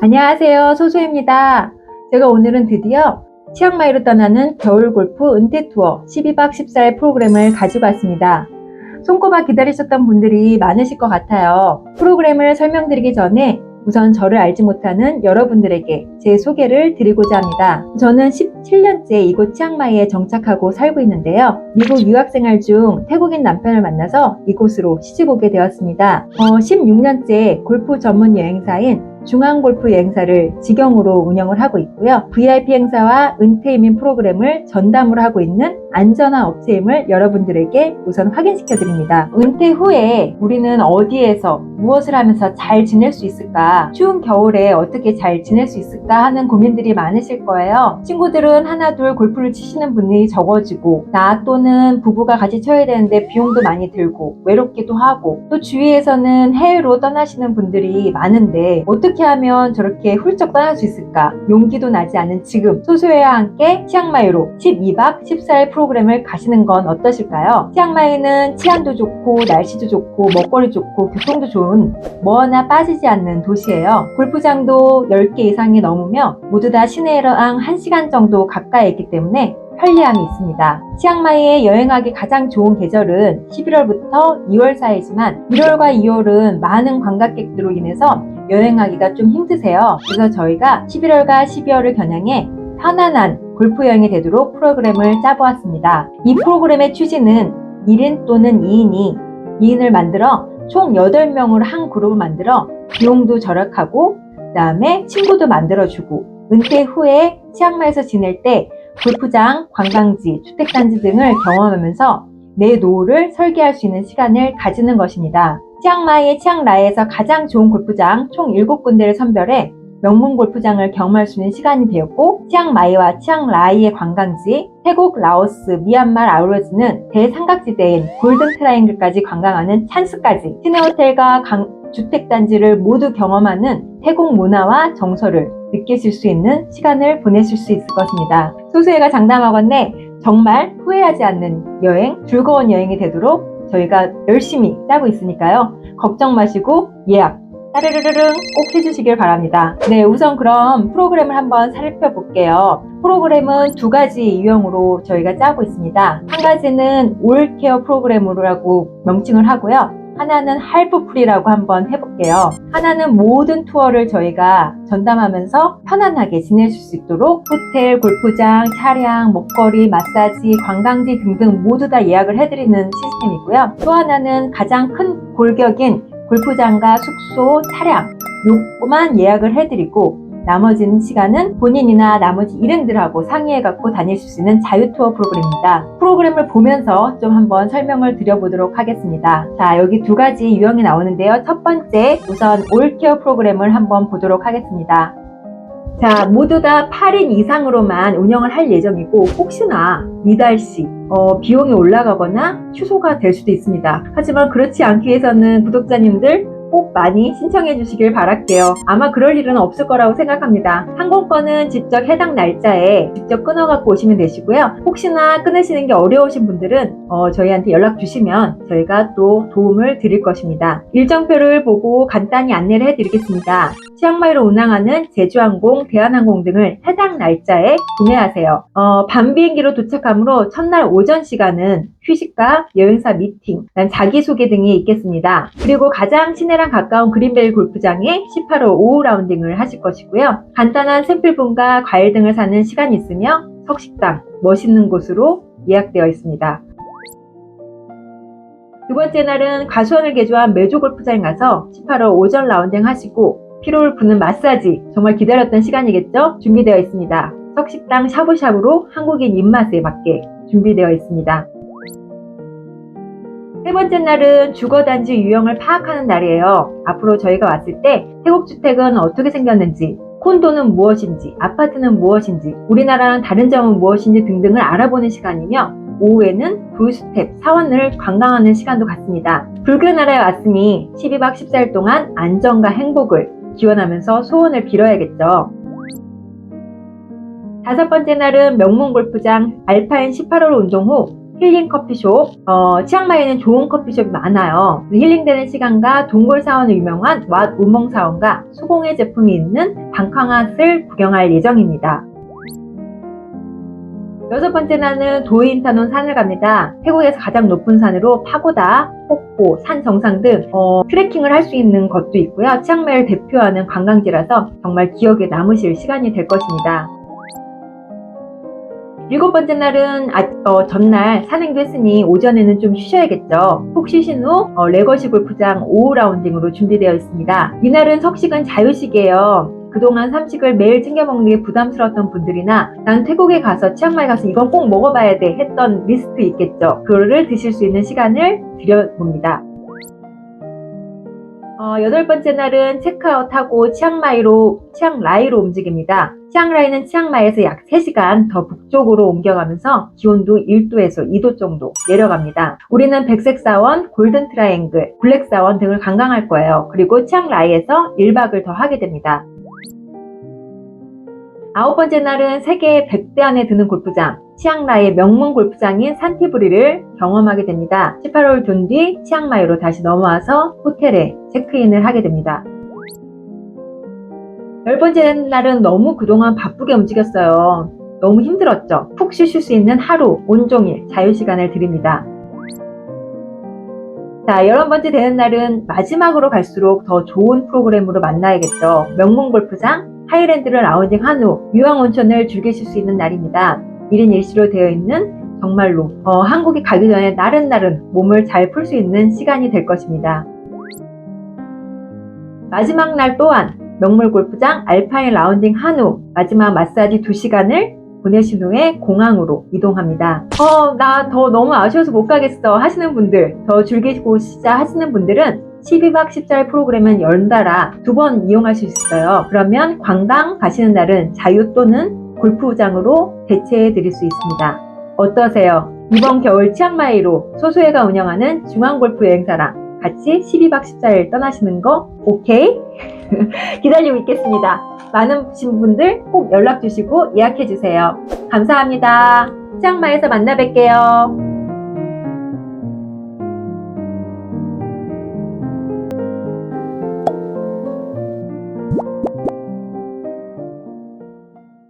안녕하세요. 소소입니다. 제가 오늘은 드디어 치앙마이로 떠나는 겨울 골프 은퇴 투어 12박 14일 프로그램을 가지고 왔습니다. 손꼽아 기다리셨던 분들이 많으실 것 같아요. 프로그램을 설명드리기 전에 우선 저를 알지 못하는 여러분들에게 제 소개를 드리고자 합니다. 저는 17년째 이곳 치앙마이에 정착하고 살고 있는데요. 미국 유학생활 중 태국인 남편을 만나서 이곳으로 시집 오게 되었습니다. 어, 16년째 골프 전문 여행사인 중앙골프 여행사를 직영으로 운영을 하고 있고요. VIP 행사와 은퇴 이민 프로그램을 전담으로 하고 있는 안전한 업체임을 여러분들에게 우선 확인시켜 드립니다. 은퇴 후에 우리는 어디에서 무엇을 하면서 잘 지낼 수 있을까? 추운 겨울에 어떻게 잘 지낼 수 있을까 하는 고민들이 많으실 거예요. 친구들은 하나 둘 골프를 치시는 분이 적어지고 나 또는 부부가 같이 쳐야 되는데 비용도 많이 들고 외롭기도 하고 또 주위에서는 해외로 떠나시는 분들이 많은데 어떻게 하면 저렇게 훌쩍 떠날 수 있을까? 용기도 나지 않은 지금 소소회와 함께 치앙마이로 12박 14일 프로그램을 가시는 건 어떠실까요? 치앙마이는 치안도 좋고 날씨도 좋고 먹거리 좋고 교통도 좋은 뭐 하나 빠지지 않는 도시예요. 골프장도 10개 이상이 넘으며 모두 다 시내랑 1시간 정도 가까이 있기 때문에 편리함이 있습니다. 치앙마이에 여행하기 가장 좋은 계절은 11월부터 2월 사이지만 1월과 2월은 많은 관광객들로 인해서 여행하기가 좀 힘드세요. 그래서 저희가 11월과 12월을 겨냥해 편안한 골프 여행이 되도록 프로그램을 짜보았습니다. 이 프로그램의 취지는 1인 또는 2인이 2인을 만들어 총 8명으로 한 그룹을 만들어 비용도 절약하고 그 다음에 친구도 만들어주고 은퇴 후에 치앙마이에서 지낼 때 골프장, 관광지, 주택단지 등을 경험하면서 내 노후를 설계할 수 있는 시간을 가지는 것입니다. 치앙마이의 치앙라이에서 가장 좋은 골프장 총 7군데를 선별해 명문 골프장을 경험할 수 있는 시간이 되었고 치앙마이와 치앙라이의 관광지, 태국, 라오스, 미얀마를 아우러지는 대삼각지대인 골든 트라이앵글까지 관광하는 찬스까지 시내 호텔과 주택단지를 모두 경험하는 태국 문화와 정서를 느끼실 수 있는 시간을 보내실 수 있을 것입니다. 소수애가 장담하건대 정말 후회하지 않는 여행, 즐거운 여행이 되도록 저희가 열심히 짜고 있으니까요. 걱정 마시고 예약 따르르르릉 꼭 해주시길 바랍니다. 네, 우선 그럼 프로그램을 한번 살펴볼게요. 프로그램은 두 가지 유형으로 저희가 짜고 있습니다. 한 가지는 올케어 프로그램으로라고 명칭을 하고요. 하나는 할프풀이라고 한번 해볼게요. 하나는 모든 투어를 저희가 전담하면서 편안하게 지내실 수 있도록 호텔, 골프장, 차량, 먹거리, 마사지, 관광지 등등 모두 다 예약을 해드리는 시스템이고요. 또 하나는 가장 큰 골격인 골프장과 숙소, 차량 요거만 예약을 해드리고 나머지는 시간은 본인이나 나머지 일행들하고 상의해갖고 다니실 수 있는 자유투어 프로그램입니다. 프로그램을 보면서 좀 한번 설명을 드려보도록 하겠습니다. 자, 여기 두 가지 유형이 나오는데요. 첫 번째, 우선 올케어 프로그램을 한번 보도록 하겠습니다. 자, 모두 다 8인 이상으로만 운영을 할 예정이고, 혹시나 이달시, 어, 비용이 올라가거나 취소가 될 수도 있습니다. 하지만 그렇지 않기 위해서는 구독자님들 꼭 많이 신청해 주시길 바랄게요. 아마 그럴 일은 없을 거라고 생각합니다. 항공권은 직접 해당 날짜에 직접 끊어갖고 오시면 되시고요. 혹시나 끊으시는 게 어려우신 분들은 어, 저희한테 연락 주시면 저희가 또 도움을 드릴 것입니다. 일정표를 보고 간단히 안내를 해드리겠습니다. 치앙마이로 운항하는 제주항공, 대한항공 등을 해당 날짜에 구매하세요. 어, 밤 비행기로 도착하므로 첫날 오전 시간은 휴식과 여행사 미팅, 자기소개 등이 있겠습니다. 그리고 가장 시내랑 가까운 그린벨 골프장에 18호 오후 라운딩을 하실 것이고요. 간단한 샘플분과 과일 등을 사는 시간이 있으며 석식당, 멋있는 곳으로 예약되어 있습니다. 두 번째 날은 가수원을 개조한 메조 골프장에 가서 18호 오전 라운딩 하시고 피로를 푸는 마사지, 정말 기다렸던 시간이겠죠? 준비되어 있습니다. 석식당 샤브샤브로 한국인 입맛에 맞게 준비되어 있습니다. 세 번째 날은 주거단지 유형을 파악하는 날이에요. 앞으로 저희가 왔을 때 태국주택은 어떻게 생겼는지, 콘도는 무엇인지, 아파트는 무엇인지, 우리나라랑 다른 점은 무엇인지 등등을 알아보는 시간이며 오후에는 불스텝, 사원을 관광하는 시간도 갖습니다. 붉은 나라에 왔으니 12박 14일 동안 안전과 행복을 기원하면서 소원을 빌어야겠죠. 다섯 번째 날은 명문 골프장 알파인 18홀 운동 후 힐링 커피숍. 어, 치앙마이에는 좋은 커피숍이 많아요. 힐링되는 시간과 동굴 사원으로 유명한 왓 우멍 사원과 수공예 제품이 있는 방캉아스를 구경할 예정입니다. 여섯 번째 날은 도인타논 산을 갑니다. 태국에서 가장 높은 산으로 파고다, 폭포, 산 정상 등 어, 트레킹을 할 수 있는 것도 있고요. 치앙마이를 대표하는 관광지라서 정말 기억에 남으실 시간이 될 것입니다. 일곱 번째 날은 아, 어, 전날 산행도 했으니 오전에는 좀 쉬셔야겠죠. 푹 쉬신 후 어, 레거시 골프장 오후 라운딩으로 준비되어 있습니다. 이날은 석식은 자유식이에요. 그동안 삼식을 매일 챙겨 먹는 게 부담스러웠던 분들이나 난 태국에 가서 치앙마이 가서 이건 꼭 먹어봐야 돼 했던 리스트 있겠죠. 그거를 드실 수 있는 시간을 드려봅니다. 어, 여덟 번째 날은 체크아웃하고 치앙마이로, 치앙라이로 움직입니다. 치앙라이는 치앙마이에서 약 3시간 더 북쪽으로 옮겨가면서 기온도 1도에서 2도 정도 내려갑니다. 우리는 백색 사원, 골든 트라이앵글, 블랙 사원 등을 관광할 거예요. 그리고 치앙라이에서 1박을 더 하게 됩니다. 아홉 번째 날은 세계 100대 안에 드는 골프장, 치앙라이의 명문 골프장인 산티브리를 경험하게 됩니다. 18월 둔뒤 치앙마이로 다시 넘어와서 호텔에 체크인을 하게 됩니다. 열 번째 날은 너무 그동안 바쁘게 움직였어요. 너무 힘들었죠. 푹 쉬실 수 있는 하루, 온종일 자유시간을 드립니다. 자, 열한 번째 되는 날은 마지막으로 갈수록 더 좋은 프로그램으로 만나야겠죠. 명문 골프장, 하이랜드를 라운딩 한 후 유황 온천을 즐기실 수 있는 날입니다. 1인 1시로 되어 있는 정말로 어, 한국에 가기 전에 나른나른 몸을 잘 풀 수 있는 시간이 될 것입니다. 마지막 날 또한 명물 골프장 알파인 라운딩 한 후 마지막 마사지 2시간을 보내신 후에 공항으로 이동합니다. 어, 나 더 너무 아쉬워서 못 가겠어 하시는 분들, 더 즐기고 싶자 하시는 분들은 12박 14일 프로그램은 연달아 두 번 이용하실 수 있어요. 그러면 관광 가시는 날은 자유 또는 골프장으로 대체해 드릴 수 있습니다. 어떠세요? 이번 겨울 치앙마이로 소소해가 운영하는 중앙골프 여행사랑 같이 12박 14일 떠나시는 거 오케이? 기다리고 있겠습니다. 많은 분들 꼭 연락 주시고 예약해 주세요. 감사합니다. 치앙마이에서 만나 뵐게요.